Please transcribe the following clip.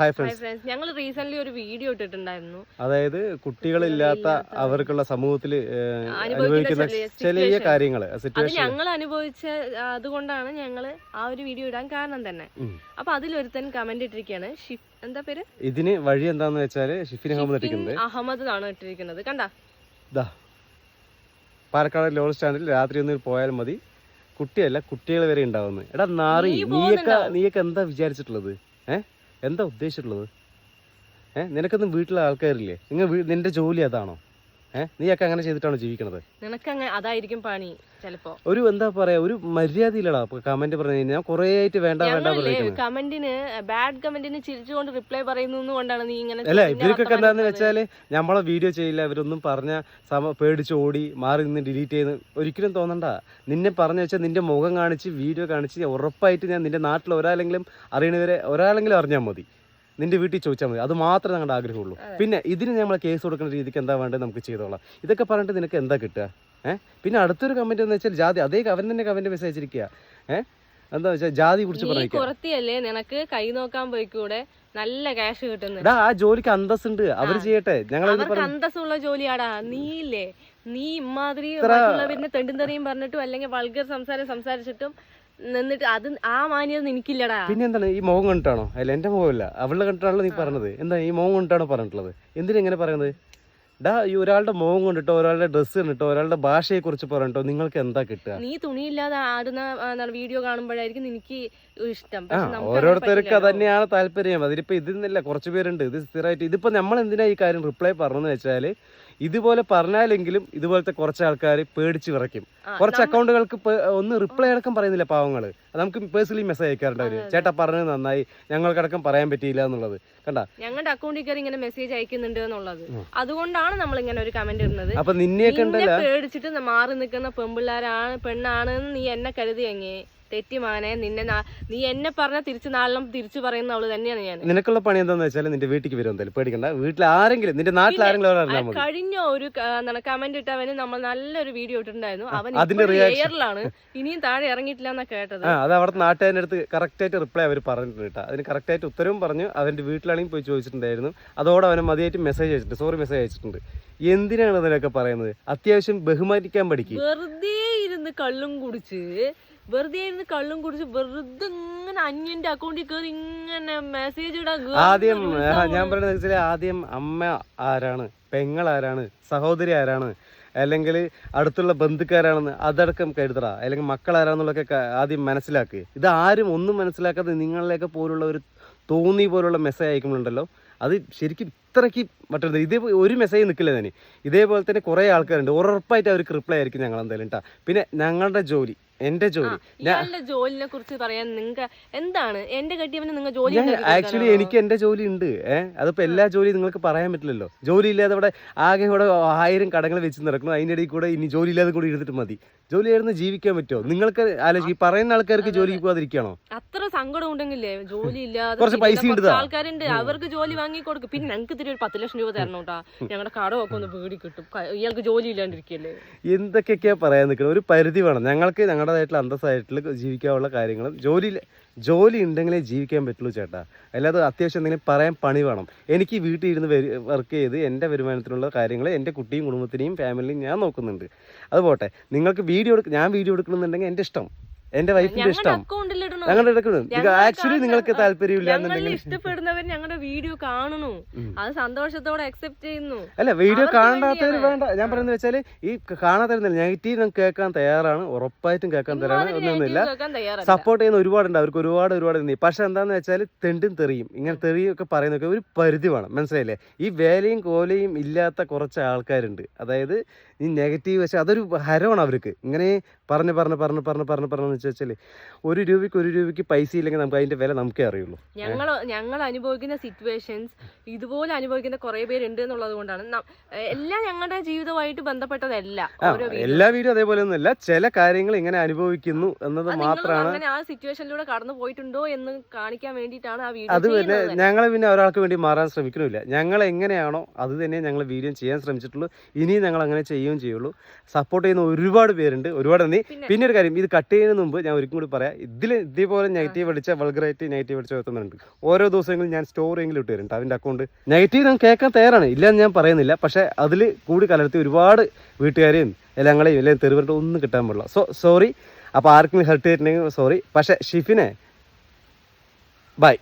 Hi friends ഞങ്ങൾ recent ഒരു video ഇട്ടിട്ടുണ്ടായിരുന്നു. അതായത് കുട്ടികളില്ലാത്ത അവർക്കുള്ള സമൂഹത്തിൽ അനുഭവിക്കുന്ന ചെറിയ കാര്യങ്ങൾ അത് ഞങ്ങൾ അനുഭവിച്ച അതുകൊണ്ടാണ് ഞങ്ങൾ ആ ഒരു വീഡിയോ ഇടാൻ കാരണം തന്നെ. അപ്പൊ അതിലൊരുത്തൻ കമന്റ് ഇട്ടിരിക്കുകയാണ്. ഷിഫ് എന്താ പേര്? ഇതിന് വഴി എന്താന്ന് വെച്ചാൽ ഷിഫിൻ അഹമ്മദ് ഇട്ടിരിക്കുന്നത്. അഹമ്മദ് ആണ് ഇട്ടിരിക്കുന്നത്. കണ്ടാ? പാലക്കാട് ലോഡ് സ്റ്റാൻഡിൽ രാത്രി ഒന്ന് പോയാൽ മതി. കുട്ടിയല്ല കുട്ടികൾ വരെ ഉണ്ടാവുന്നത് എടാ നാറി നീയൊക്കെ നീയൊക്കെ എന്താ വിചാരിച്ചിട്ടുള്ളത്? ഏ? എന്താ ഉദ്ദേശിച്ചിട്ടുള്ളത്? ഏഹ് നിനക്കൊന്നും വീട്ടിലെ ആൾക്കാരില്ലേ? നിങ്ങൾ നിന്റെ ജോലി അതാണോ? നീയൊക്കെ അങ്ങനെ ചെയ്തിട്ടാണ് ജീവിക്കണത്? നിനക്കങ്ങ് അതായിരിക്കും പണി ചിലപ്പോ. ഒരു എന്താ പറയാ ഒരു മര്യാദ ഇല്ലടാ കമന്റ് പറഞ്ഞു കഴിഞ്ഞാൽ കുറേ ആയിട്ട് വേണ്ട വേണ്ട കമന്റിന് ബാഡ് കമന്റിന് ചിരിച്ചുകൊണ്ട് റിപ്ലൈ പറയുന്നു കൊണ്ടാണ് നീ ഇങ്ങനെ അല്ല ഇവർക്കൊക്കെ എന്താന്ന് വെച്ചാൽ നമ്മളെ വീഡിയോ ചെയ്യില്ല ഇവരൊന്നും പറഞ്ഞ സമ പേടിച്ച് ഓടി മാറി നിന്ന് ഡിലീറ്റ് ചെയ്ത് ഒരിക്കലും തോന്നണ്ട. നിന്നെ പറഞ്ഞു വെച്ചാൽ നിന്റെ മുഖം കാണിച്ച് വീഡിയോ കാണിച്ച് ഉറപ്പായിട്ട് ഞാൻ നിന്റെ നാട്ടിൽ ഒരാളെങ്കിലും അറിയണവരെ ഒരാളെങ്കിലും അറിഞ്ഞാൽ മതി. നിന്റെ വീട്ടിൽ ചോദിച്ചാൽ മതി. അത് മാത്രമേ ഞങ്ങളുടെ ആഗ്രഹമുള്ളൂ. പിന്നെ ഇതിന് നമ്മൾ കേസ് കൊടുക്കുന്ന രീതിക്ക് എന്താ വേണ്ടത് നമുക്ക് ചെയ്തോളാം. ഇതൊക്കെ പറഞ്ഞിട്ട് നിനക്ക് എന്താ കിട്ടുക? ഏഹ് പിന്നെ അടുത്തൊരു കമന്റ് എന്ന് വെച്ചാൽ ജാതി അതേ അവൻ തന്നെ കമന്റ് മെസ്സേജ് അയച്ചിരിക്കുക ഏഹ് എന്താ വെച്ചാൽ ജാതി കുറിച്ച് കുറത്തിയല്ലേ നിനക്ക് കൈ നോക്കാൻ പോയി കൂടെ നല്ല ക്യാഷ് കിട്ടുന്നു. ആ ജോലിക്ക് അന്തസ്സുണ്ട്. അവർ ചെയ്യട്ടെ. ഞങ്ങൾ അന്തസ്സുള്ള ജോലിയാടാ. നീ ഇല്ലേ നീ ഇമാതിരി തെണ്ടും തെറിയും പറഞ്ഞിട്ടും അല്ലെങ്കിൽ വൾഗർ സംസാരം സംസാരിച്ചിട്ടും നിന്നിട്ട് അത് ആ മാന്യത എനിക്കില്ലടാ പിന്നെ എന്താണ് ഈ മോഹം കണ്ടിട്ടാണോ? അല്ല എന്റെ മോഹമില്ല. അവളുടെ കണ്ടിട്ടാണല്ലോ നീ പറഞ്ഞത്. എന്താ ഈ മോഹം കണ്ടിട്ടാണോ പറഞ്ഞിട്ടുള്ളത്? എന്തിനാ ഇങ്ങനെ പറയുന്നത്? ഡാ ഈ ഒരാളുടെ മോഹം കണ്ടിട്ടോ ഒരാളുടെ ഡ്രസ്സ് കണ്ടിട്ടോ ഒരാളുടെ ഭാഷയെ കുറിച്ച് പറഞ്ഞിട്ടോ നിങ്ങൾക്ക് എന്താ കിട്ടുക? നീ തുണിയില്ലാതെ ആടുന്ന വീഡിയോ കാണുമ്പോഴായിരിക്കും എനിക്ക് ഇഷ്ടം. ഓരോരുത്തർക്ക്. തന്നെയാണ് താല്പര്യം. അതിലിപ്പോ ഇതിന്നില്ല കുറച്ച് പേരുണ്ട്. ഇത് സ്ഥിരമായിട്ട് ഇതിപ്പോ നമ്മൾ എന്തിനാ ഈ കാര്യം റിപ്ലൈ പറഞ്ഞെന്ന് വെച്ചാൽ ഇതുപോലെ പറഞ്ഞാലെങ്കിലും ഇതുപോലത്തെ കുറച്ച് ആൾക്കാർ പേടിച്ച് വിറയ്ക്കും. കുറച്ച് അക്കൗണ്ടുകൾക്ക് ഒന്ന് റിപ്ലൈ അടക്കം പറയുന്നില്ല പാവങ്ങൾ. നമുക്ക് പേഴ്സണലി മെസ്സേജ് അയക്കാറുണ്ട് അവർ. ചേട്ടാ പറഞ്ഞത് നന്നായി. ഞങ്ങൾക്കടക്കം പറയാൻ പറ്റിയില്ല എന്നുള്ളത്. കണ്ട? ഞങ്ങളുടെ അക്കൗണ്ടിൽ കയറി ഇങ്ങനെ മെസ്സേജ് അയക്കുന്നുണ്ട് എന്നുള്ളത്. അതുകൊണ്ടാണ് നമ്മൾ ഇങ്ങനെ ഒരു കമന്റ് ഇടുന്നത്. അപ്പൊ നിന്നെ പേടിച്ചിട്ട് മാറി നിൽക്കുന്ന പെമ്പിള്ളാരാണ് പെണ്ണാണ് നീ എന്നെ കരുതിയെങ്ങേ തെറ്റിമാനെ നിന്നെ നീ എന്നെ പറഞ്ഞ തിരിച്ചു നാളെ തിരിച്ചു പറയുന്ന അവൾ തന്നെയാണ് ഞാൻ നിനക്കുള്ള പണി എന്താന്ന് വെച്ചാൽ നിന്റെ വീട്ടിൽ വരും എന്തായാലും പേടിക്കണ്ട. വീട്ടിൽ ആരെങ്കിലും നിന്റെ നാട്ടിൽ ആരെങ്കിലും കഴിഞ്ഞ ഒരു കമന്റ് ഇട്ടവന് നമ്മൾ നല്ലൊരു വീഡിയോ ഇട്ടിട്ടുണ്ടായിരുന്നു. അവൻ അതിന്റെ ഇനിയും താഴെ ഇറങ്ങിയിട്ടില്ല എന്നാ കേട്ടത്. അത് അവിടെ നാട്ടുകാരുടെ അടുത്ത് കറക്റ്റ് ആയിട്ട് റിപ്ലൈ അവർ പറഞ്ഞിട്ടുണ്ട് കേട്ടോ. അതിന് കറക്റ്റ് ആയിട്ട് ഉത്തരവും പറഞ്ഞു. അവന്റെ വീട്ടിലാണെങ്കിൽ പോയി ചോദിച്ചിട്ടുണ്ടായിരുന്നു. അതോടെ അവന് മതിയായിട്ട് മെസ്സേജ് അയച്ചിട്ടുണ്ട്. സോറി മെസ്സേജ് അയച്ചിട്ടുണ്ട്. എന്തിനാണ് അതിനൊക്കെ പറയുന്നത്? അത്യാവശ്യം ബഹുമാനിക്കാൻ പഠിക്കും. വെറുതെ ഇരുന്ന് കള്ളും കുടിച്ച് വെറുതെ ഇരുന്ന് കള്ളും കുടിച്ച് വെറുതെ ഇങ്ങനെ അന്യന്റെ അക്കൗണ്ടിൽ കയറി ഇങ്ങനെ മെസ്സേജ് ഇടാൻ ആദ്യം ആ, ഞാൻ പറയുന്നത് വെച്ചാൽ ആദ്യം അമ്മ ആരാണ്? പെങ്ങൾ ആരാണ്? സഹോദരി ആരാണ്? അല്ലെങ്കിൽ അടുത്തുള്ള ബന്ധുക്കാരാണെന്ന് അതടക്കം കരുതറ. അല്ലെങ്കിൽ മക്കൾ ആരാന്നുള്ളതൊക്കെ ക- ആദ്യം മനസ്സിലാക്കുക ഇത് ആരും ഒന്നും മനസ്സിലാക്കാതെ നിങ്ങളിലേക്ക് പോലുള്ള ഒരു തോന്നി പോലുള്ള മെസ്സേജ് അയക്കുന്നുണ്ടല്ലോ. അത് ശരിക്കും ഇത്രയ്ക്ക് മറ്റൊരു ഇതേ ഒരു മെസ്സേജ് നിൽക്കില്ല തന്നെ ഇതേപോലെ തന്നെ കുറേ ആൾക്കാരുണ്ട്. ഉറപ്പായിട്ട് അവർക്ക് റിപ്ലൈ ആയിരിക്കും ഞങ്ങൾ എന്തായാലും കേട്ടോ പിന്നെ ഞങ്ങളുടെ ജോലി എന്റെ ജോലി. ഇയാളുടെ ജോലിനെ കുറിച്ച് പറയാൻ നിങ്ങൾക്ക് എന്താണ്? എന്റെ കെട്ടിയവന് നിങ്ങൾ ജോലി ആക്ച്വലി? എനിക്ക് എന്റെ ജോലി ഉണ്ട്. ഏഹ് അതിപ്പോ എല്ലാ ജോലിയും നിങ്ങൾക്ക് പറയാൻ പറ്റില്ലല്ലോ. ജോലി ഇല്ലാതെ ഇവിടെ ആകെ ഇവിടെ ആയിരം കടങ്ങൾ വെച്ച് നടക്കണം അതിന്റെ ഇടയിൽ കൂടെ ഇനി ജോലി ഇല്ലാതെ കൂടി എഴുതിട്ട് മതി. ജോലി ആയിരുന്നു ജീവിക്കാൻ പറ്റുമോ? നിങ്ങൾക്ക് ആലോചിക്കും. ഈ പറയുന്ന ആൾക്കാർക്ക് ജോലിക്ക് പോകാതിരിക്കണോ അത്ര സങ്കടം ഉണ്ടെങ്കിലേ ജോലി ഇല്ലാതെ കുറച്ച് പൈസ ആൾക്കാരുണ്ട്. അവർക്ക് ജോലി വാങ്ങി കൊടുക്കും. പിന്നെ ഞങ്ങൾക്ക് ഇത്തിരി ഒരു പത്ത് ലക്ഷം രൂപ തരണം കേട്ടാ. ഞങ്ങളുടെ കടമൊക്കെ ഒന്ന് വീടി കിട്ടും. ഇയാൾക്ക് ജോലി ഇല്ലാണ്ടിരിക്കല്ലേ? എന്തൊക്കെയൊക്കെയാ പറയാൻ നിൽക്കുന്നത് ഒരു പരിധി വേണം. ഞങ്ങൾക്ക് ഞങ്ങളുടേതായിട്ടുള്ള അന്തസ്സായിട്ടുള്ള ജീവിക്കാനുള്ള കാര്യങ്ങളും ജോലി ജോലി ഉണ്ടെങ്കിലേ ജീവിക്കാൻ പറ്റുള്ളൂ ചേട്ടാ. അല്ലാതെ അത്യാവശ്യം എന്തെങ്കിലും പറയാൻ പണി വേണം. എനിക്ക് വീട്ടിൽ ഇരുന്ന് വർക്ക് ചെയ്ത് എന്റെ വരുമാനത്തിനുള്ള കാര്യങ്ങൾ എന്റെ കുട്ടിയും കുടുംബത്തിനെയും ഫാമിലിയും ഞാൻ നോക്കുന്നുണ്ട്. അതുപോട്ടെ നിങ്ങൾക്ക് വീഡിയോ എടുക്ക ഞാൻ വീഡിയോ എടുക്കണമെന്നുണ്ടെങ്കിൽ എന്റെ ഇഷ്ടം. എന്റെ വൈഫിന്റെ ഇഷ്ടം. ഞങ്ങളുടെ ഞങ്ങൾ ആക്ച്വലി നിങ്ങൾക്ക് താല്പര്യമില്ല ഇഷ്ടപ്പെടുന്നവർ ഞങ്ങളുടെ വീഡിയോ കാണുന്നു. അത് സന്തോഷത്തോടെ അക്സെപ്റ്റ് ചെയ്യുന്നു. അല്ല വീഡിയോ കാണാത്തവർ വേണ്ട. ഞാൻ പറയുന്നത് വെച്ചാൽ ഈ കാണാത്തവരുന്നില്ല നെഗറ്റീവ് ഞാൻ കേൾക്കാൻ തയ്യാറാണ്. ഉറപ്പായിട്ടും കേൾക്കാൻ തയ്യാറാണ്. ഒന്നൊന്നുമില്ല സപ്പോർട്ട് ചെയ്യുന്ന ഒരുപാടുണ്ട്. അവർക്ക് ഒരുപാട് ഒരുപാട് നീ പക്ഷെ എന്താന്ന് വെച്ചാൽ തെണ്ടും തെറിയും. ഇങ്ങനെ തെറിയൊക്കെ പറയുന്നൊക്കെ ഒരു പരിധി വേണം. മനസ്സിലായില്ലേ? ഈ വേലയും കോലയും ഇല്ലാത്ത കുറച്ച് ആൾക്കാരുണ്ട്. അതായത് ഈ നെഗറ്റീവ് വെച്ചാൽ അതൊരു ഹരമാണ് അവർക്ക്. ഇങ്ങനെ പറഞ്ഞ് പറഞ്ഞ് പറഞ്ഞ് പറഞ്ഞ് പറഞ്ഞ് പറഞ്ഞു വെച്ചാൽ ഒരു രൂപയ്ക്ക് ഒരു രൂപയ്ക്ക് പൈസ ഇല്ലെങ്കിൽ നമുക്ക് അതിന്റെ വില നമുക്കേ അറിയുള്ളൂ. ഞങ്ങൾ ഞങ്ങൾ അനുഭവിക്കുന്ന സിറ്റുവേഷൻസ് ഇതുപോലെ അനുഭവിക്കുന്ന കുറെ പേരുണ്ട് എന്നുള്ളത് കൊണ്ടാണ്. എല്ലാം ഞങ്ങളുടെ ജീവിതമായിട്ട് ബന്ധപ്പെട്ടതല്ല എല്ലാ വീടും അതേപോലെ ഒന്നുമല്ല. ചില കാര്യങ്ങൾ ഇങ്ങനെ അനുഭവിക്കുന്നു എന്നത് മാത്രമാണ് ആ സിറ്റുവേഷനിലൂടെ കടന്നു പോയിട്ടുണ്ടോ എന്ന് കാണിക്കാൻ വേണ്ടിയിട്ടാണ് ആ വീഡിയോ അത് പിന്നെ. ഞങ്ങൾ പിന്നെ ഒരാൾക്ക് വേണ്ടി മാറാൻ ശ്രമിക്കുന്നില്ല ഞങ്ങൾ എങ്ങനെയാണോ അത് തന്നെ ഞങ്ങൾ വീഡിയോ ചെയ്യാൻ ശ്രമിച്ചിട്ടുള്ളൂ. ഇനിയും ഞങ്ങൾ അങ്ങനെ ചെയ്യും ചെയ്യുകയും ചെയ്യുള്ളൂ. സപ്പോർട്ട് ചെയ്യുന്ന ഒരുപാട് പേരുണ്ട്. ഒരുപാട് നന്ദി. പിന്നെ- ഒരു കാര്യം ഇത് കട്ട് ചെയ്യുന്നതിന് മുമ്പ് ഞാൻ ഒരിക്കലും കൂടി പറയാം. ഇതിൽ ഇതേപോലെ നെഗറ്റീവ് അടിച്ച വൾഗറായിട്ട് നെഗറ്റീവ് അടിച്ച എത്തുന്നുണ്ട് ഓരോ ദിവസങ്ങളും ഞാൻ സ്റ്റോറിയെങ്കിലും ഇട്ട് തരുന്നുണ്ട് അവന്റെ അക്കൗണ്ട് നെഗറ്റീവ് ഞാൻ കേൾക്കാൻ തയ്യാറാണ്. ഇല്ലെന്ന് ഞാൻ പറയുന്നില്ല. പക്ഷേ അതിൽ കൂടി കലർത്തി ഒരുപാട് വീട്ടുകാരെയും എല്ലാങ്ങളെയും എല്ലാം തെരുവിട്ട് ഒന്നും കിട്ടാൻ പാടില്ല. സോ സോറി അപ്പോൾ ആർക്കും ഹെർട്ട് ചെയ്തിട്ടുണ്ടെങ്കിൽ സോറി പക്ഷേ ഷിഫിനെ ബൈ